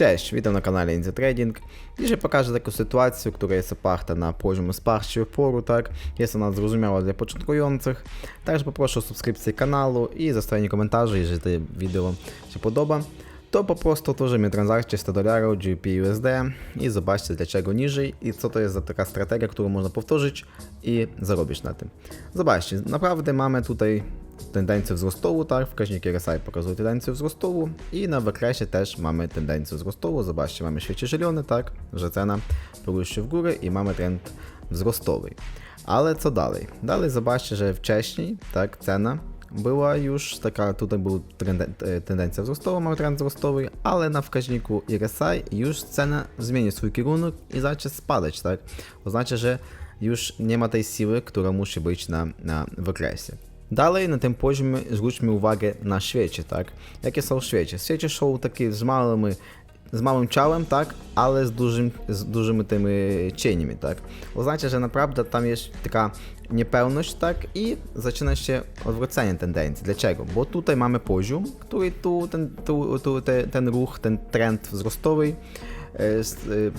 Cześć, witam na kanale Inzy Trading. Dzisiaj pokażę taką sytuację, która jest oparta na poziomie wsparcia oporu, tak? Jest ona zrozumiała dla początkujących. Także poproszę o subskrypcję kanału i zostawienie komentarzy, jeżeli to wideo się podoba. To po prostu otworzymy transakcję 100 dolarów GBP-USD i zobaczcie dlaczego niżej i co to jest za taka strategia, którą można powtórzyć i zarobić na tym. Zobaczcie, naprawdę mamy tutaj tendencję wzrostową, tak, wskaźnik RSI pokazuje tendencję wzrostową i na wykresie też mamy tendencję wzrostową, zobaczcie, mamy świecie zielony, tak, że cena poruszyła w górę i mamy trend wzrostowy. Ale co dalej? Dalej zobaczcie, że wcześniej, tak, cena była już taka, tutaj była tendencja wzrostowa, mamy trend wzrostowy, ale na wskaźniku RSI już cena zmieni swój kierunek i zacznie spadać, tak? Oznacza, że już nie ma tej siły, która musi być na, na wykresie. Dalej na tym poziomie zwróćmy uwagę na świecie, tak? Jakie są świecie? Świecie są takie z małymi z małym ciałem, tak, ale z, dużym, z dużymi tymi cieniami, tak. Oznacza, że naprawdę tam jest taka niepełność, tak, i zaczyna się odwrócenie tendencji. Dlaczego? Bo tutaj mamy poziom, który tu ten, tu, tu, ten, ten ruch, ten trend wzrostowy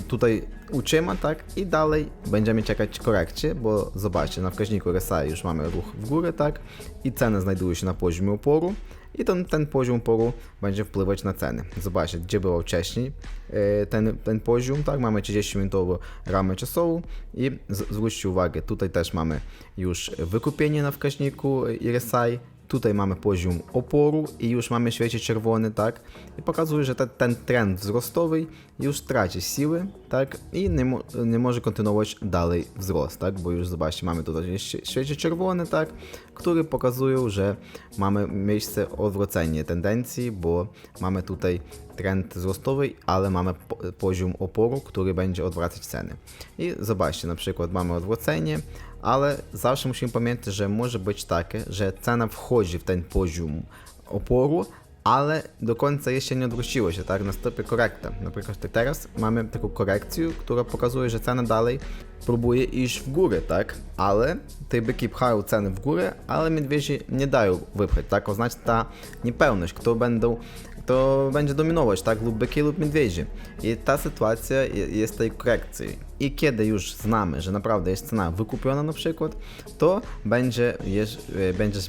tutaj utrzyma, tak? I dalej będziemy czekać korekcie, bo zobaczcie, na wskaźniku RSI już mamy ruch w górę, tak? I cena znajduje się na poziomie oporu i ten, ten poziom oporu będzie wpływać na ceny. Zobaczcie, gdzie było wcześniej e, ten, ten poziom, tak? Mamy 30-minutową ramę czasową i zwróćcie uwagę, tutaj też mamy już wykupienie na wskaźniku RSI, Tutaj mamy poziom oporu i już mamy świecie czerwony, tak? I pokazuje, że te, ten trend wzrostowy już traci siły, tak? I nie, nie może kontynuować dalej wzrost, tak? Bo już zobaczcie, mamy tutaj świecie czerwony, tak? Który pokazują, że mamy miejsce odwrócenia tendencji, bo mamy tutaj trend wzrostowy, ale mamy po poziom oporu, który będzie odwracać ceny. I zobaczcie, na przykład mamy odwrócenie, ale zawsze musimy pamiętać, że może być takie, że cena wchodzi w ten poziom oporu, ale do końca jeszcze nie odwróciło się, tak? Nastąpi korekta. Na przykład teraz mamy taką korekcję, która pokazuje, że cena dalej próbuje iść w górę, tak? Ale te byki pchają ceny w górę, ale medwiedzi nie dają wypchać, tak? Oznacza ta niepełność, kto będą to będzie dominować, tak? Lub byki, lub niedźwiedzie. I ta sytuacja jest tej korekcji. I kiedy już znamy, że naprawdę jest cena wykupiona na przykład, to będzie, jest, e, będzie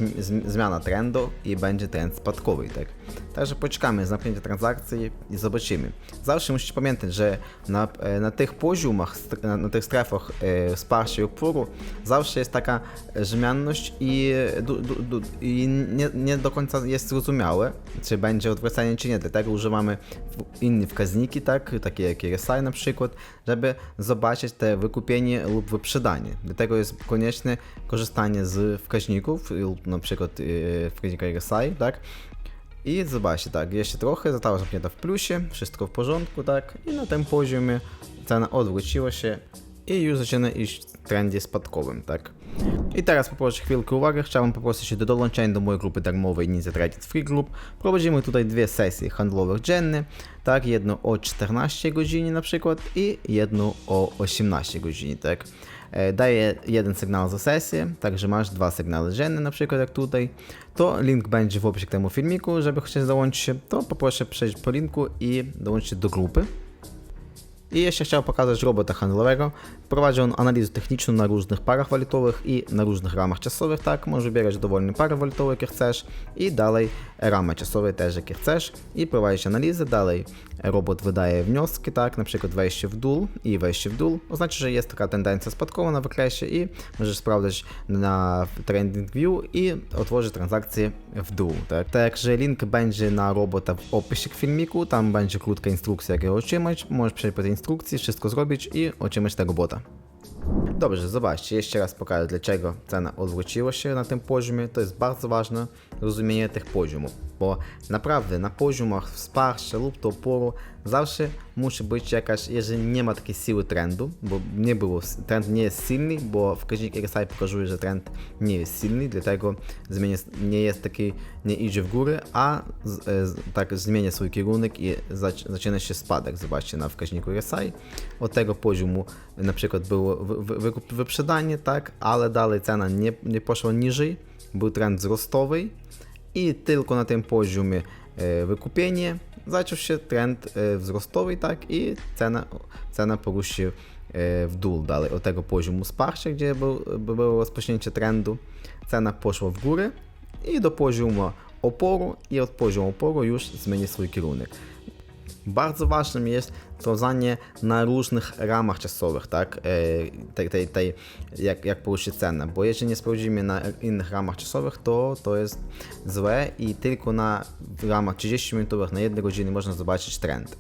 zmiana trendu i będzie trend spadkowy, tak? Także poczekamy zamknięcia transakcji i zobaczymy. Zawsze musicie pamiętać, że na, e, na tych poziomach, na, tych strefach e, wsparcia i oporu zawsze jest taka zmienność i, du, du, du, i nie, nie, do końca jest zrozumiałe, czy będzie odwracanie, czy nie. Dlatego używamy inne wskaźniki, tak, takie jak RSI na przykład, żeby zobaczyć te wykupienie lub wyprzedanie. Dlatego jest konieczne korzystanie z wskaźników, lub na przykład e, wskaźnika RSI, tak, i zobaczcie, tak, jeszcze trochę, została zamknięta w plusie, wszystko w porządku, tak, i na tym poziomie cena odwróciła się i już zaczyna iść w trendzie spadkowym, tak. I teraz poproszę chwilkę uwagi, chciałbym poprosić do dołączenia do mojej grupy darmowej Ninja Trading Free Group. Prowadzimy tutaj dwie sesje handlowych dzienne, tak, jedno o 14 godzinie na przykład i jedno o 18 godziny, tak. E, daję jeden sygnał za sesję, także masz dwa sygnały dzienne, na przykład jak tutaj, to link będzie w opisie k temu filmiku, żeby chcieć dołączyć się, to poproszę przejść po linku i dołączyć do grupy. I jeszcze chciałem pokazać robota handlowego. Prowadzi on analizę techniczną na różnych parach walutowych i na różnych ramach czasowych, tak, możesz wybierać dowolne pary walutowe, jakie chcesz i dalej ramy czasowe też, jakie chcesz i prowadzić analizę, dalej robot wydaje wnioski, tak, na przykład wejście w dół i wejście w dół, oznacza, że jest taka tendencja spadkowa na wykresie i możesz sprawdzać na TradingView i otworzyć transakcję w dół, tak. Także link będzie na robota w opisie k filmiku, tam będzie krótka instrukcja, jak go otrzymać, możesz przejść po tej instrukcji, wszystko zrobić i otrzymać tego bota. one. Dobrze, zobaczcie, jeszcze raz pokażę dlaczego cena odwróciła się na tym poziomie. To jest bardzo ważne rozumienie tych poziomów, bo naprawdę na poziomach wsparcia lub to oporu zawsze musi być jakaś, jeżeli nie ma takiej siły trendu, bo nie było, trend nie jest silny, bo wskaźnik RSI pokazuje, że trend nie jest silny, dlatego zmienia, nie jest taki, nie idzie w górę, a z, e, tak zmienia swój kierunek i zac, zaczyna się spadek. Zobaczcie na wskaźniku RSI. Od tego poziomu na przykład było wy, wy, wyprzedanie, tak, ale dalej cena nie, nie poszła niżej, był trend wzrostowy i tylko na tym poziomie e, wykupienie, zaczął się trend e, wzrostowy, tak, i cena, cena poruszyła się e, w dół dalej od tego poziomu wsparcia, gdzie był, było rozpoczęcie trendu. Cena poszła w górę i do poziomu oporu i od poziomu oporu już zmieni swój kierunek. Bardzo ważnym jest sprawdzanie na różnych ramach czasowych, tak, e, tej, tej, tej, jak, jak poruszy cena, bo jeżeli nie sprawdzimy na innych ramach czasowych, to to jest złe i tylko na ramach 30 minutowych, na 1 godziny można zobaczyć trend.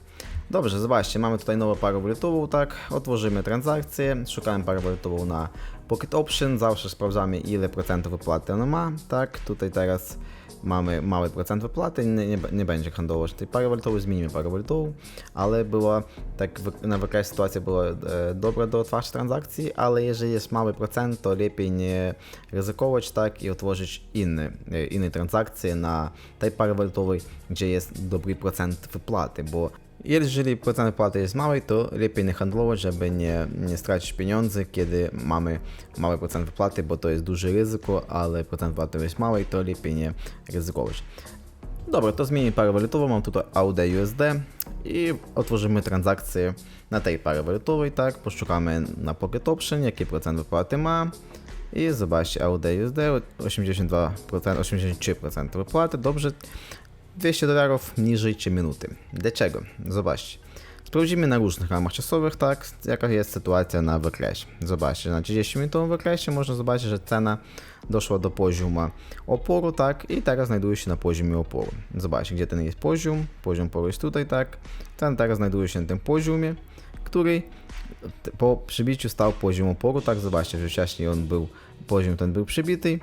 Dobrze, zobaczcie, mamy tutaj nową parę walutową, tak, otworzymy transakcję, szukamy parę walutową na Pocket Option, zawsze sprawdzamy ile procentów wypłaty ona ma, tak, tutaj teraz mamy mały procent wypłaty, nie, nie, nie będzie handlować tej pary walutowej, zmienimy parę walutową, ale była, tak na wykresie sytuacja była e, dobra do otwarcia transakcji, ale jeżeli jest mały procent, to lepiej nie ryzykować tak i otworzyć inne, e, inne transakcje na tej pary walutowej, gdzie jest dobry procent wypłaty, bo jeżeli procent wypłaty jest mały, to lepiej nie handlować, żeby nie, nie stracić pieniędzy, kiedy mamy mały procent wypłaty, bo to jest duże ryzyko, ale procent wypłaty jest mały, to lepiej nie ryzykować. Dobra, to zmienię parę walutową, mam tutaj AUD USD i otworzymy transakcję na tej parze walutowej, tak, poszukamy na Pocket Option, jaki procent wypłaty ma. I zobaczcie AUD USD 82%, 83% wypłaty, dobrze, 200 dolarów niżej czy minuty. Dlaczego? Zobaczcie. Sprawdzimy na różnych ramach czasowych, tak, jaka jest sytuacja na wykresie. Zobaczcie, na 30 minutowym wykresie można zobaczyć, że cena doszła do poziomu oporu, tak, i teraz znajduje się na poziomie oporu. Zobaczcie, gdzie ten jest poziom. Poziom oporu jest tutaj, tak. Ten teraz znajduje się na tym poziomie, który po przybiciu stał poziom oporu, tak, zobaczcie, że wcześniej on był, poziom ten był przybity,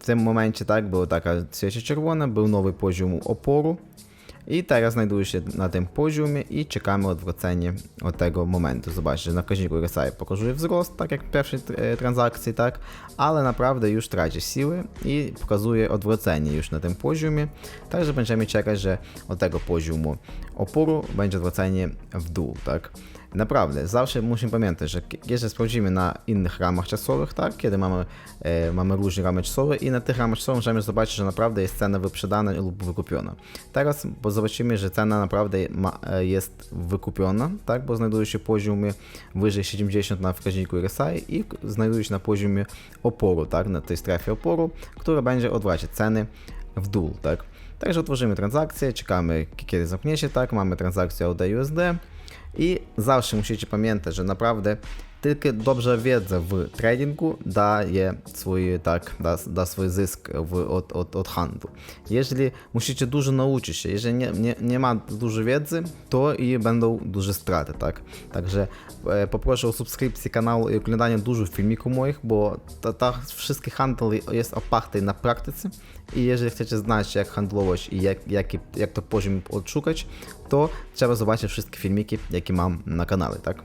w tym momencie tak, była taka świecie czerwona, był nowy poziom oporu i teraz znajduje się na tym poziomie i czekamy odwrócenie od tego momentu. Zobaczcie, że na wskaźniku RSI pokazuje wzrost, tak jak w pierwszej e, transakcji, tak, ale naprawdę już traci siły i pokazuje odwrócenie już na tym poziomie, także będziemy czekać, że od tego poziomu oporu będzie odwrócenie w dół, tak. Naprawdę, zawsze musimy pamiętać, że jeżeli sprawdzimy na innych ramach czasowych, tak, kiedy mamy, e, mamy różne ramy czasowe i na tych ramach czasowych możemy zobaczyć, że naprawdę jest cena wyprzedana lub wykupiona. Teraz bo zobaczymy, że cena naprawdę ma, e, jest wykupiona, tak, bo znajduje się poziomie wyżej 70 na wskaźniku RSI i znajduje się na poziomie oporu, tak, na tej strefie oporu, która będzie odwracać ceny w dół, tak. Także otworzymy transakcję, czekamy kiedy zamknie się, tak, mamy transakcję AUD USD, i zawsze musicie pamiętać, że naprawdę tylko dobrze wiedza w tradingu daje swój, tak, da, da swój zysk w, od, od, od handlu. Jeżeli musicie dużo nauczyć się, jeżeli nie, nie, nie ma dużo wiedzy, to i będą duże straty, tak? Także e, poproszę o subskrypcję kanału i oglądanie dużo filmików moich, bo ta, ta wszystkie handel jest oparty na praktyce i jeżeli chcecie znać jak handlować i jak, jaki, jak to poziom odszukać, to trzeba zobaczyć wszystkie filmiki, jakie mam na kanale, tak?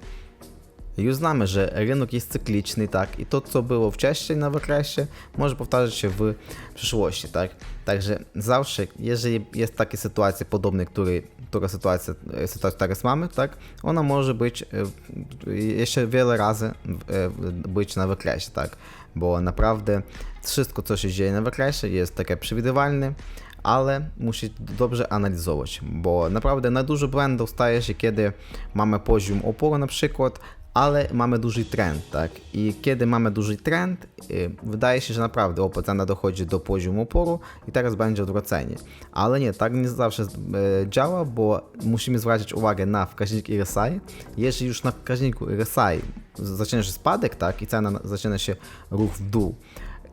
Już znamy, że rynek jest cykliczny, tak, i to, co było wcześniej na wykresie, może powtarzać się w przyszłości, tak. Także zawsze, jeżeli jest takie sytuacje podobne, który, która sytuacja, e, sytuacja teraz mamy, tak, ona może być e, jeszcze wiele razy e, być na wykresie, tak, bo naprawdę wszystko, co się dzieje na wykresie jest takie przewidywalne, ale musi dobrze analizować, bo naprawdę na dużo błędów staje się, kiedy mamy poziom oporu na przykład, ale mamy duży trend, tak? I kiedy mamy duży trend, y, wydaje się, że naprawdę opa, cena dochodzi do poziomu oporu i teraz będzie odwrócenie. Ale nie, tak nie zawsze e, działa, bo musimy zwracać uwagę na wskaźnik RSI. Jeśli już na wskaźniku RSI zaczyna się spadek, tak? I cena na- zaczyna się ruch w dół,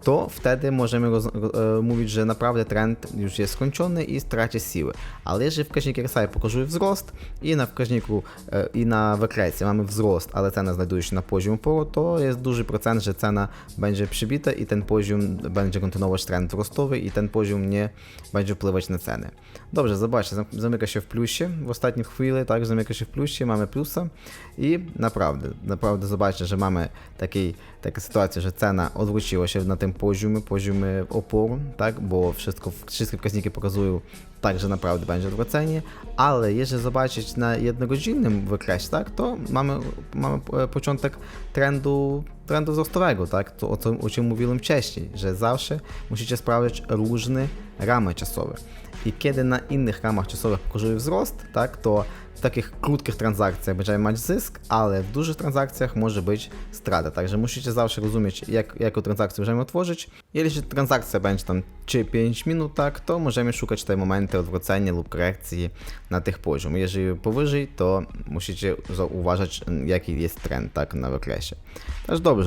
to wtedy możemy roz, ro- e, mówić, że naprawdę trend już jest skończony i straci siłę. Ale jeżeli wskaźnik RSI pokazuje wzrost i na wskaźniku e, i na wykresie mamy wzrost, ale cena znajduje się na poziomie to jest duży procent, że cena będzie przybita i ten poziom będzie kontynuować trend wzrostowy i ten poziom nie będzie wpływać na cenę. Dobrze, zobaczcie, zam- zamyka się w plusie w ostatniej chwili, tak, zamyka się w plusie, mamy plusa i naprawdę, naprawdę zobaczcie, że mamy takiej, taką sytuację, że cena odwróciła się na tym poziomie, poziomie oporu, tak, bo wszystko, wszystkie wskaźniki pokazują tak, że naprawdę będzie odwrócenie, ale jeżeli zobaczyć na jednogodzinnym wykresie, tak, to mamy, mamy e, początek trendu trendu wzrostowego, tak? To o, o czym mówiłem wcześniej, że zawsze musicie sprawdzać różne ramy czasowe. I kiedy na innych ramach czasowych pokazuje wzrost, tak, to w takich krótkich transakcjach będziemy mieć zysk, ale w dużych transakcjach może być strata. Także musicie zawsze rozumieć, jak, jaką transakcję możemy otworzyć. Jeśli transakcja będzie tam 3-5 minut, tak, to możemy szukać te momenty odwrócenia lub korekcji na tych poziom. Jeżeli powyżej, to musicie zauważyć, jaki jest trend tak, na wykresie. Też dobrze,